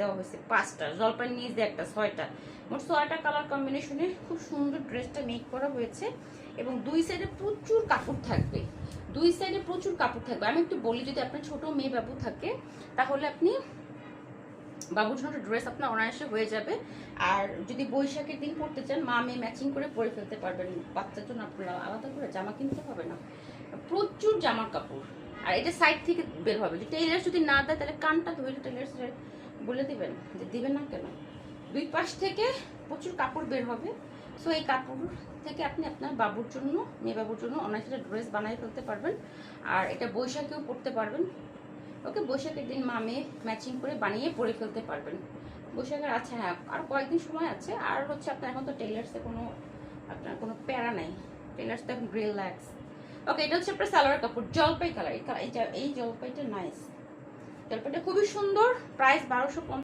দেওয়া হয়েছে পাঁচটা, জলপাই নিচ একটা, ছয়টা। মোট ছয়টা কালার কম্বিনেশনে খুব সুন্দর ড্রেসটা মেক করা হয়েছে এবং দুই সাইডে প্রচুর কাপড় থাকবে। দুই সাইডে প্রচুর কাপড় থাকবে। আমি একটু বলি, যদি আপনার ছোট মেয়ে বাবু থাকে, তাহলে আপনি বাবুর জন্য ড্রেস আপনার অনায়াসে হয়ে যাবে। আর যদি বৈশাখের দিন পড়তে চান, মা, মেয়ে ম্যাচিং করে পরে ফেলতে পারবেন। বাচ্চার জন্য আপনার আলাদা করে জামা কিনতে হবে না। প্রচুর জামার কাপড় আর এটা সাইড থেকে বের হবে। যদি টেইলার যদি না দেয়, তাহলে কানটা ধরে টেইলার বলে দিবেন যে দিবেন না কেন? দুই পাশ থেকে প্রচুর কাপড় বের হবে। সো এই কাপড় থেকে আপনি আপনার বাবুর জন্য, মেয়ে বাবুর জন্য অনেকটা ড্রেস বানিয়ে ফেলতে পারবেন। আর এটা বৈশাখেও পরতে পারবেন। ওকে বৈশাখের দিন মা মেয়ে ম্যাচিং করে বানিয়ে পরে ফেলতে পারবেন। বৈশাখের আছে হ্যাঁ আর কয়েকদিন সময় আছে। আর হচ্ছে আপনার এখন তো টেলার্সে কোনো, আপনার কোনো প্যারা নাই। টেলার্স তো এখন রিল্যাক্স ওকে এটা হচ্ছে আপনার সালোয়ার কাপড়, জলপাই কালার এই জলপাইটা নাইস জলপাইটা খুবই সুন্দর প্রাইস বারোশো